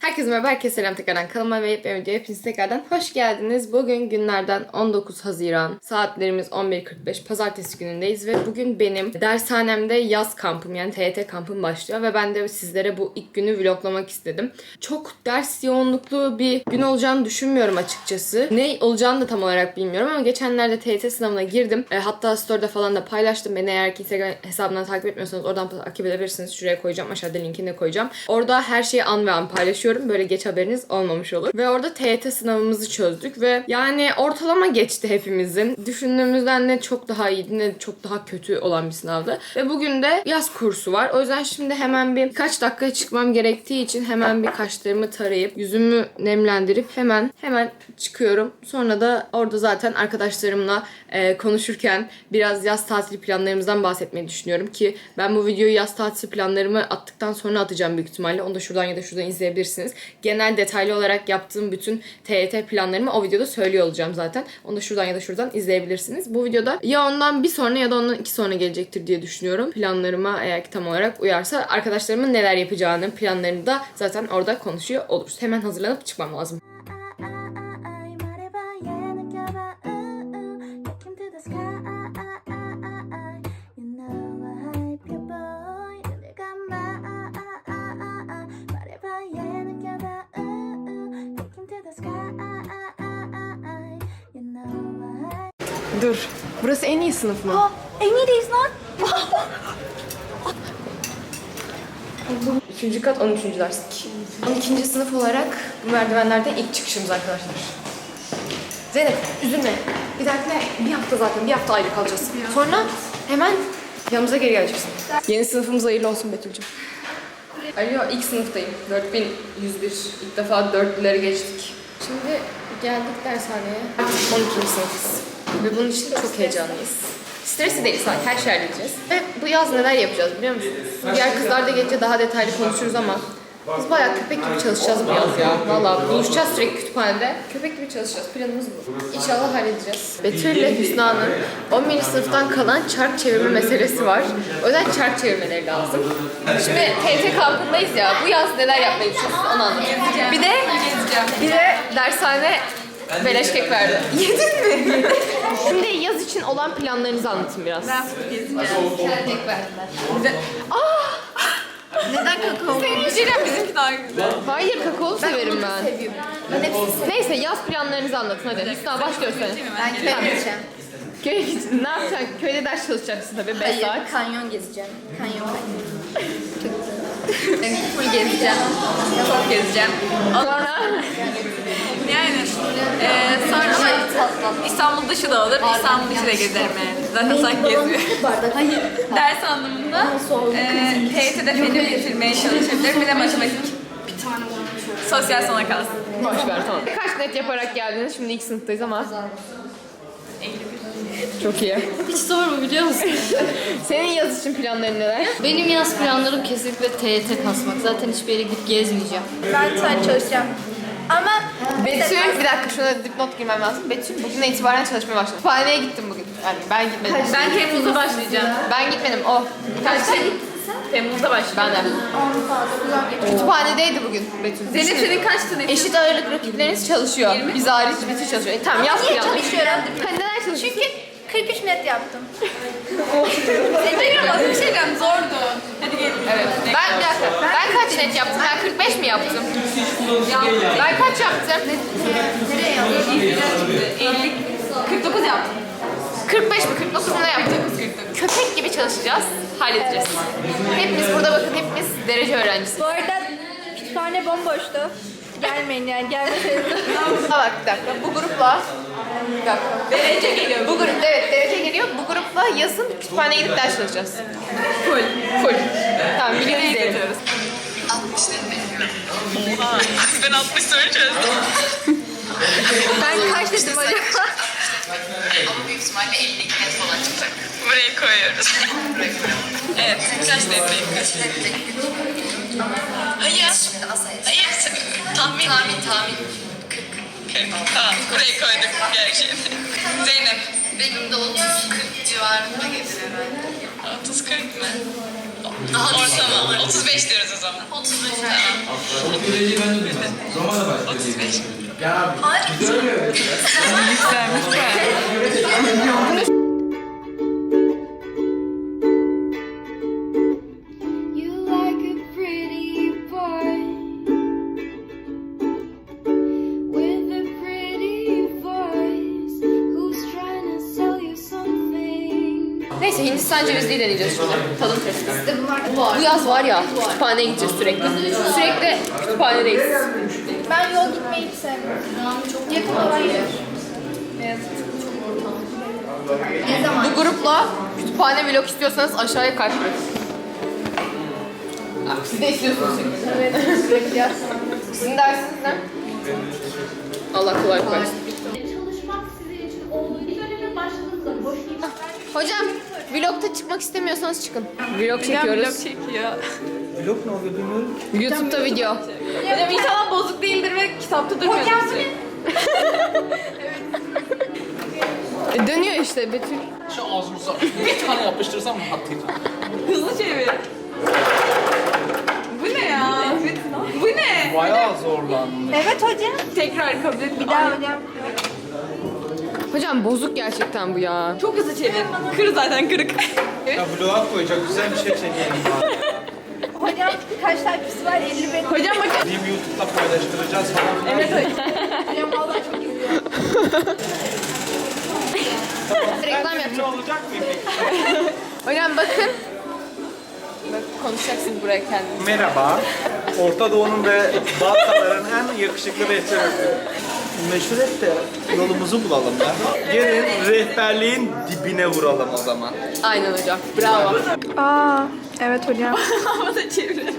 Herkese merhaba, herkese selam tekrardan kanalıma ve yepyeni videoya hepiniz tekrardan hoş geldiniz. Bugün günlerden 19 Haziran, saatlerimiz 11.45, pazartesi günündeyiz ve bugün benim dershanemde yaz kampım yani TYT kampım başlıyor ve ben de sizlere bu ilk günü vloglamak istedim. Çok ders yoğunluklu bir gün olacağını düşünmüyorum açıkçası. Ne olacağını da tam olarak bilmiyorum ama geçenlerde TYT sınavına girdim. E, hatta story'de falan da paylaştım. Beni eğer ki Instagram hesabından takip etmiyorsanız oradan takip edebilirsiniz. Şuraya koyacağım, aşağıda linkini de koyacağım. Orada her şeyi an ve an paylaşıyorum. Böyle geç haberiniz olmamış olur. Ve orada TYT sınavımızı çözdük ve yani ortalama geçti hepimizin. Düşündüğümüzden ne çok daha iyiydi ne çok daha kötü olan bir sınavdı. Ve bugün de yaz kursu var. O yüzden şimdi hemen bir kaç dakika çıkmam gerektiği için hemen bir kaşlarımı tarayıp yüzümü nemlendirip hemen hemen çıkıyorum. Sonra da orada zaten arkadaşlarımla e, konuşurken biraz yaz tatili planlarımızdan bahsetmeyi düşünüyorum ki ben bu videoyu yaz tatili planlarımı attıktan sonra atacağım büyük ihtimalle. Onu da şuradan ya da şuradan izleyebilirsiniz. Genel detaylı olarak yaptığım bütün TYT planlarımı o videoda söylüyor olacağım zaten. Onu da şuradan ya da şuradan izleyebilirsiniz. Bu videoda ya ondan bir sonra ya da ondan iki sonra gelecektir diye düşünüyorum. Planlarıma eğer ki tam olarak uyarsa arkadaşlarımın neler yapacağını planlarını da zaten orada konuşuyor oluruz. Hemen hazırlanıp çıkmam lazım. Dur. Burası en iyi sınıf mı? 어 Emily's lan Üçüncü kat 13. derslik. 12. sınıf olarak bu merdivenlerden ilk çıkışımız arkadaşlar. Zeynep üzülme. Bir dahakine bir hafta zaten bir hafta ayrı kalacağız. Sonra hemen yanımıza geri geleceksin. Yeni sınıfımız hayırlı olsun Betül'cüm. Alo ilk sınıftayım. 4101. İlk defa dörtlüleri geçtik. Şimdi geldik dershaneye. Artık 12. sınıfız. Ve bunun için çok heyecanlıyız. Stresi değil sadece her şeyi halledeceğiz. Ve bu yaz neler yapacağız biliyor musunuz? Diğer kızlar da gelince daha detaylı konuşuruz ama biz bayağı köpek gibi çalışacağız bu yaz ya. Valla buluşacağız sürekli kütüphanede. Köpek gibi çalışacağız. Planımız bu. İnşallah halledeceğiz. Betül ile Hüsna'nın 11. sınıftan kalan çark çevirme meselesi var. O yüzden çark çevirmeleri lazım. Şimdi TT kampındayız ya. Bu yaz neler yapmayı düşünüyorsunuz onu anlatacağım. Bir de, bir de dershane beleş kek verdi. Yedin mi? Şimdi yaz için olan planlarınızı anlatın biraz. Ben kek verdiler. Aa! Neden kakao? Senin bizimki daha güzel. Hayır kakaolu severim ben. Neyse yaz planlarınızı anlatın hadi. Hüsna başlıyoruz sen. Ben köye gideceğim. Köye git. Ne yapacaksın? Köyde ders çalışacaksın tabii 5 Hayır, saat. kanyon gezeceğim. Kanyon. Ben full gezeceğim. Çok gezeceğim. Sonra Yani e, sonra ama İstanbul dışı da olur. İstanbul dışı da gezerim yani. Zaten sanki geziyor. Hayır. Ders anlamında e, TYT'de feni bitirmeye çalışabilirim. Bir de matematik. Sosyal sona kalsın. boş ver tamam. Kaç net yaparak geldiniz? Şimdi ilk sınıftayız ama. Çok iyi. Hiç zor mu biliyor musun? Senin yaz için planların neler? Benim yaz planlarım kesinlikle TYT kasmak. Zaten hiçbir yere gidip gezmeyeceğim. Ben sadece çalışacağım. Ama Betül, bir dakika şuna dipnot girmem lazım. Betül bugünden itibaren çalışmaya başladı. Kütüphaneye gittim bugün. Yani ben gitmedim. ben Temmuz'da başlayacağım. Ben gitmedim. O. Kaç şey? Temmuz'da başlayacağım. Ben de. Kütüphanedeydi bugün Betül. Zeynep senin kaç tane? Eşit ağırlık rakipleriniz çalışıyor. Biz hariç Betül çalışıyor. E, tamam yaz planı. çalışıyorum? Hani neler çalışıyorsun? Çünkü 43 net yaptım. Zeynep az bir şeyden zordu. Hadi gelin. Evet. Ben bir dakika. Ben kaç net yaptım? Ben 45 mi yaptım? Ben kaç yaptım? Nereye yaptın? 50, 49 yaptım. 45 mi? 49 mu ne yaptım? Köpek gibi çalışacağız. Halledeceğiz. Hepimiz burada bakın hepimiz derece öğrencisi. Bu arada kütüphane bomboştu. Gelmeyin yani gelmeseydiniz. Bak bir dakika. Bu grupla bir dakika. Derece geliyor. Bu grup evet derece geliyor. Bu grupla yazın kütüphaneye gidip ders çalışacağız. Full. Full. Tamam videoyu izleyelim. Ben 60 soru çözdüm. ben kaç dedim acaba? Ama büyük ihtimalle 52 net falan çıkacak. Buraya koyuyoruz. evet. Kaç net Hayır. Hayır. Tahmin. Tahmin, tahmin. 40. Tamam. Buraya koyduk gerçeğini. Zeynep. Benim de 30-40 civarında gelir herhalde. 30 40 mı? Ortalama. 35 diyoruz o zaman. 35 tamam. 35. You Hindistan cevizliği deneyeceğiz şimdi. Tadım testi. Bu yaz var ya kütüphaneye gideceğiz sürekli. Sürekli kütüphanedeyiz. Ben yol gitmeyi hiç sevmiyorum. Çok yakın olan yer. Ne zaman? Bu grupla kütüphane vlog istiyorsanız aşağıya kalp bırakın. Ah, Siz de istiyorsunuz çünkü. Evet, yapacağız. Sizin dersiniz ne? Allah kolaylık versin. Çalışmak sizin için olduğu bir döneme başladığınızda boş geçirmek Hocam vlogta çıkmak istemiyorsanız çıkın. Vlog çekiyoruz. çekiyor. Vlog ne oluyor bilmiyorum. YouTube'da video. Hocam inşallah bozuk değildir ve kitapta durmuyor. E, dönüyor işte Betül. Şu ağzımıza bir tane yapıştırsam mı atayım? Hızlı çevir. Bu ne ya? Bu ne? Bayağı zorlandım. Evet hocam. Tekrar kabul et. Bir daha hocam. Hocam bozuk gerçekten bu ya. Çok hızlı çevir. Kır zaten kırık. Ya vloga koyacak güzel bir şey çekelim. Hocam kaç takipçisi var? 50 bin. Hocam bakın. Diyeyim YouTube'da paylaştıracağız falan filan. Evet hocam. Hocam vallahi çok iyi. Reklam Ne yapacağım. olacak mıyım peki? Hocam bakın. Bak konuşacaksın buraya kendin. Merhaba. Orta Doğu'nun ve Balkanların en yakışıklı rehberi. Meşhur et de yolumuzu bulalım ya. Gelin rehberliğin dibine vuralım o zaman. Aynen hocam. Bravo. Aa, evet hocam. Havada çevirelim.